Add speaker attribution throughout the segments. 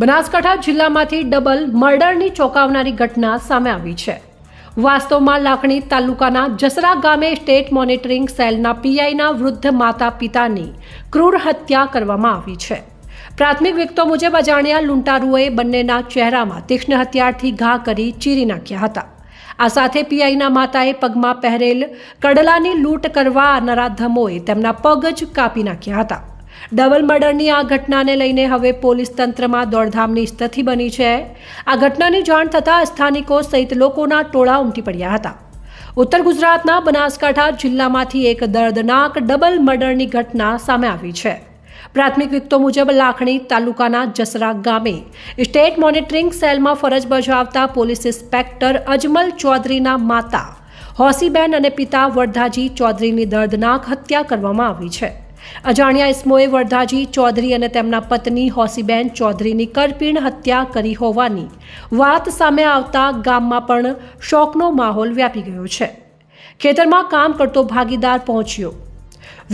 Speaker 1: બનાસકાંઠા જિલ્લામાંથી ડબલ મર્ડરની ચોંકાવનારી ઘટના સામે આવી છે. વાસ્તવમાં લાખણી તાલુકાના જસરા ગામે સ્ટેટ મોનિટરિંગ સેલના પીઆઈના વૃદ્ધ માતા પિતાની ક્રૂર હત્યા કરવામાં આવી છે. પ્રાથમિક વિગતો મુજબ અજાણ્યા લૂંટારુઓએ બંનેના ચહેરામાં તીક્ષ્ણ હથિયારથી ઘા કરી ચીરી નાખ્યા હતા. આ સાથે પીઆઈના માતાએ પગમાં પહેરેલ કડલાની લૂંટ કરવા નરાધમોએ તેમના પગ જ કાપી નાખ્યા હતા. ડબલ મર્ડરની આ ઘટનાને લઈને હવે પોલીસ તંત્રમાં દોડધામની સ્થિતિ બની છે. આ ઘટનાની જાણ થતાં સ્થાનિકો સહિત લોકોના ટોળા ઉમટી પડ્યા હતા. ઉત્તર ગુજરાતના બનાસકાંઠા જિલ્લામાંથી એક દર્દનાક ડબલ મર્ડરની ઘટના સામે આવી છે. પ્રાથમિક વિગતો મુજબ લાખણી તાલુકાના જસરા ગામે સ્ટેટ મોનિટરિંગ સેલમાં ફરજ બજાવતા પોલીસ ઇન્સ્પેક્ટર અજમલ ચૌધરીના માતા હોસીબેન અને પિતા વરધાજી ચૌધરીની દર્દનાક હત્યા કરવામાં આવી છે. અજાણ્યા ઇસ્મોએ વરધાજી ચૌધરી અને તેમના પત્ની હોસીબેન ચૌધરીની કરપીણ હત્યા કરી હોવાની વાત સામે આવતા ગામમાં પણ શોકનો માહોલ વ્યાપી ગયો છે. ખેતરમાં કામ કરતો ભાગીદાર પહોંચ્યો.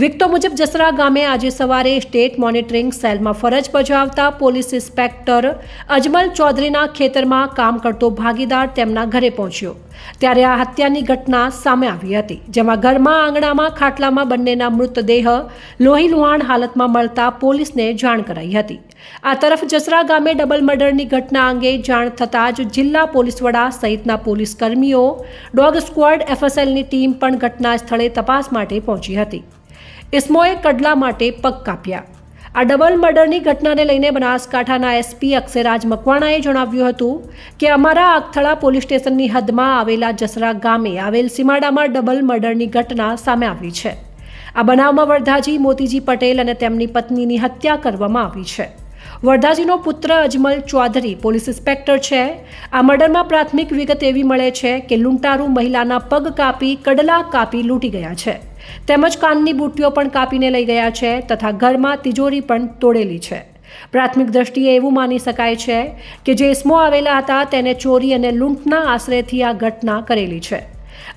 Speaker 1: વિગતો મુજબ, જસરા ગામે આજે સવારે સ્ટેટ મોનિટરિંગ સેલમાં ફરજ બજાવતા પોલીસ ઇન્સ્પેક્ટર અજમલ ચૌધરીના ખેતરમાં કામ કરતો ભાગીદાર તેમના ઘરે પહોંચ્યો. ત્યારે આ હત્યાની ઘટના સામે આવી હતી, જેમાં ઘરમાં આંગણામાં, ખાટલામાં બંનેના મૃતદેહ, લોહી લુહાણ હાલતમાં મળતા પોલીસને જાણ કરાઈ હતી. આ તરફ જસરા ગામે ડબલ મર્ડરની ઘટના અંગે જાણ થતાં જ જિલ્લા પોલીસ વડા સહિતના પોલીસ કર્મીઓ, ડોગ સ્ક્વોડ, એફએસએલની ટીમ પણ ઘટના સ્થળે તપાસ માટે પહોંચી હતી. ઇસ્મોએ કડલા માટે પગ કાપ્યા. આ ડબલ મર્ડરની ઘટનાને લઈને બનાસકાંઠાના એસપી અક્ષયરાજ મકવાણાએ જણાવ્યું હતું કે અમારા આગથળા પોલીસ સ્ટેશનની હદમાં આવેલા જસરા ગામે આવેલ સીમાડામાં ડબલ મર્ડરની ઘટના સામે આવી છે. આ બનાવમાં વરધાજી, મોતીજી પટેલ અને તેમની પત્નીની હત્યા કરવામાં આવી છે. વરધાજીનો પુત્ર અજમલ ચૌધરી પોલીસ ઇન્સ્પેક્ટર છે. આ મર્ડરમાં પ્રાથમિક વિગત એવી મળે છે કે લૂંટારૂ મહિલાના પગ કાપી, કડલા કાપી લૂંટી ગયા છે. તેમજ કાનની બુટ્ટીઓ પણ કાપીને લઈ ગયા છે તથા ઘરમાં તિજોરી પણ તોડેલી છે. પ્રાથમિક દ્રષ્ટિએ એવું માની શકાય છે કે જે ઇસમો આવેલા હતા તેને ચોરી અને લૂંટના આશરેથી આ ઘટના કરેલી છે.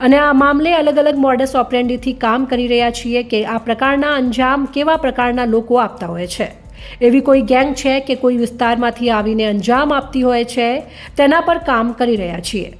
Speaker 1: અને આ મામલે અલગ અલગ મોડસ ઓપરેન્ડીથી કામ કરી રહ્યા છીએ કે આ પ્રકારના અંજામ કેવા પ્રકારના લોકો આપતા હોય છે. એવી કોઈ ગેંગ છે કે કોઈ વિસ્તારમાંથી આવીને અંજામ આપતી હોય છે? તેના પર કામ કરી રહ્યા છીએ.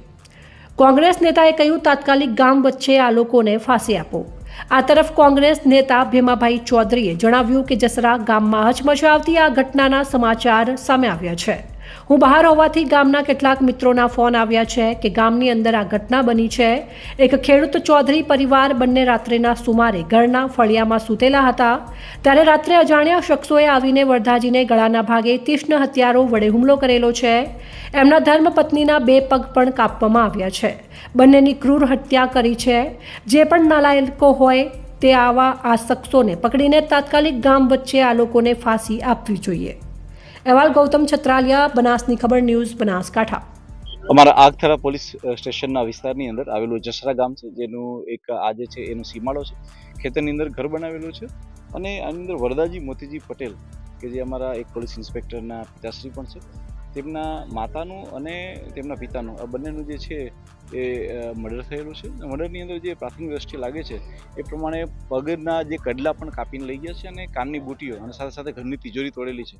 Speaker 1: કોંગ્રેસ નેતાએ કહ્યું, તાત્કાલિક ગામ વચ્ચે આ લોકોને ફાંસી આપો. આ તરફ કોંગ્રેસ નેતા ભીમાભાઈ ચૌધરીએ જણાવ્યું કે જસરા ગામમાં હચમચાવતી આ ઘટનાના સમાચાર સામે આવ્યા છે. હું બહાર હોવાથી ગામના કેટલાક મિત્રોના ફોન આવ્યા છે કે ગામની અંદર આ ઘટના બની છે. એક ખેડૂત ચૌધરી પરિવાર બંને રાત્રેના સુમારે ઘરના ફળિયામાં સૂતેલા હતા. ત્યારે રાત્રે અજાણ્યા શખ્સોએ આવીને વરધાજીને ગળાના ભાગે તીક્ષ્ણ હથિયારો વડે હુમલો કરેલો છે. એમના ધર્મપત્નીના બે પગ પણ કાપવામાં આવ્યા છે. બંનેની ક્રૂર હત્યા કરી છે. જે પણ નાલાયકો હોય તે આવા આ શખ્સોને પકડીને તાત્કાલિક ગામ વચ્ચે આ લોકોને ફાંસી આપવી જોઈએ. અહેવાલ ગૌતમ છત્રાલિયા, બનાસની ખબર ન્યૂઝ બનાસકાંઠા.
Speaker 2: અમારા આગથરા પોલીસ સ્ટેશનના વિસ્તારની અંદર આવેલું જસરા ગામ છે, જેનું એક આજે છે એનો સીમાડો છે. ખેતરની અંદર ઘર બનાવેલું છે અને આની અંદર વરદાજી મોતીજી પટેલ, કે જે અમારા એક પોલીસ ઇન્સ્પેક્ટરના પિતાશ્રી પણ છે, તેમના માતાનું અને તેમના પિતાનું, આ બંનેનું જે છે એ મર્ડર થયેલું છે. મર્ડરની અંદર જે પ્રાથમિક દ્રષ્ટિએ લાગે છે, એ પ્રમાણે પગના જે કડલા પણ કાપીને લઈ ગયા છે અને કાનની બુટીઓ અને સાથે સાથે ઘરની તિજોરી તોડેલી છે.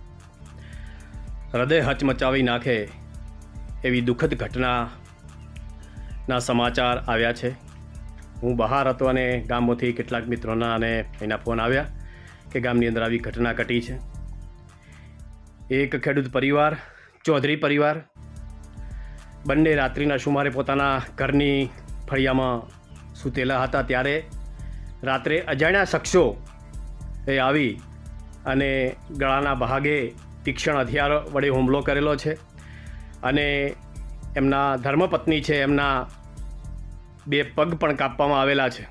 Speaker 3: હૃદય હચમચાવી નાખે એવી દુઃખદ ઘટનાના સમાચાર આવ્યા છે. હું બહાર હતો અને ગામમાંથી કેટલાક મિત્રોના અને એના ફોન આવ્યા કે ગામની અંદર આવી ઘટના ઘટી છે. એક ખેડૂત પરિવાર, ચૌધરી પરિવાર, બંને રાત્રિના સુમારે પોતાના ઘરની ફળિયામાં સૂતેલા હતા. ત્યારે રાત્રે અજાણ્યા શખ્સો એ આવી અને ગળાના ભાગે તીક્ષ્ણ હથિયાર વડે હુમલો કરેલો છે અને એમના ધર્મપત્ની છે, એમના બે પગ પણ કાપવામાં આવેલા છે.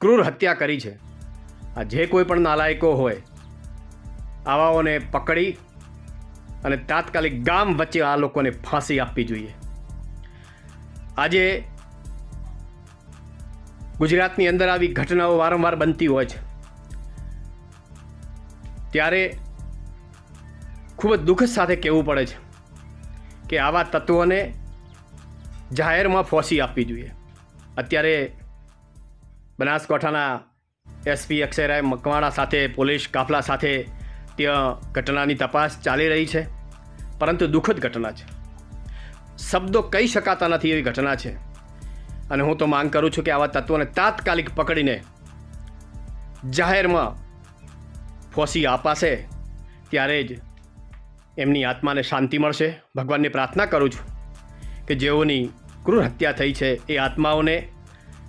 Speaker 3: ક્રૂર હત્યા કરી છે. આ જે કોઈ પણ નાલાયકો હોય, આવાઓને પકડી અને તાત્કાલિક ગામ વચ્ચે આ લોકોને ફાંસી આપવી જોઈએ. આજે ગુજરાતની અંદર આવી ઘટનાઓ વારંવાર બનતી હોય છે. ત્યારે ખૂબ જ દુઃખ સાથે કહેવું પડે છે કે આવા તત્વોને જાહેરમાં ફોસી આપવી જોઈએ. અત્યારે બનાસકાંઠાના એસપી અક્ષયરાય મકવાણા સાથે, પોલીસ કાફલા સાથે ત્યાં ઘટનાની તપાસ ચાલી રહી છે. પરંતુ દુઃખદ ઘટના છે. શબ્દો કહી શકાતા નથી એવી ઘટના છે. અને હું તો માંગ કરું છું કે આવા તત્વોને તાત્કાલિક પકડીને જાહેરમાં ફોસી અપાશે, ત્યારે જ એમની આત્માને શાંતિ મળશે. ભગવાનની પ્રાર્થના કરું છું કે જેઓની ક્રૂર હત્યા થઈ છે, એ આત્માઓને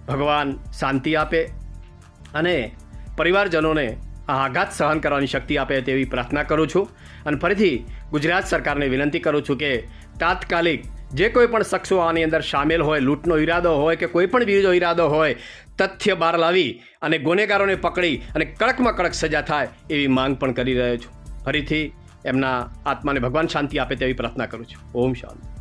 Speaker 3: ભગવાન શાંતિ આપે અને પરિવારજનોને આ આઘાત સહન કરવાની શક્તિ આપે તેવી પ્રાર્થના કરું છું. અને ફરીથી ગુજરાત સરકારને વિનંતી કરું છું કે તાત્કાલિક જે કોઈ પણ શખ્સો આની અંદર સામેલ હોય, લૂંટનો ઈરાદો હોય કે કોઈ પણ બીજો ઈરાદો હોય, તથ્ય બહાર લાવી અને ગુનેગારોને પકડી અને કડકમાં કડક સજા થાય એવી માંગ પણ કરી રહ્યો છું. ફરીથી એમના આત્માને ભગવાન શાંતિ આપે તેવી પ્રાર્થના કરું છું. ઓમ શાંતિ.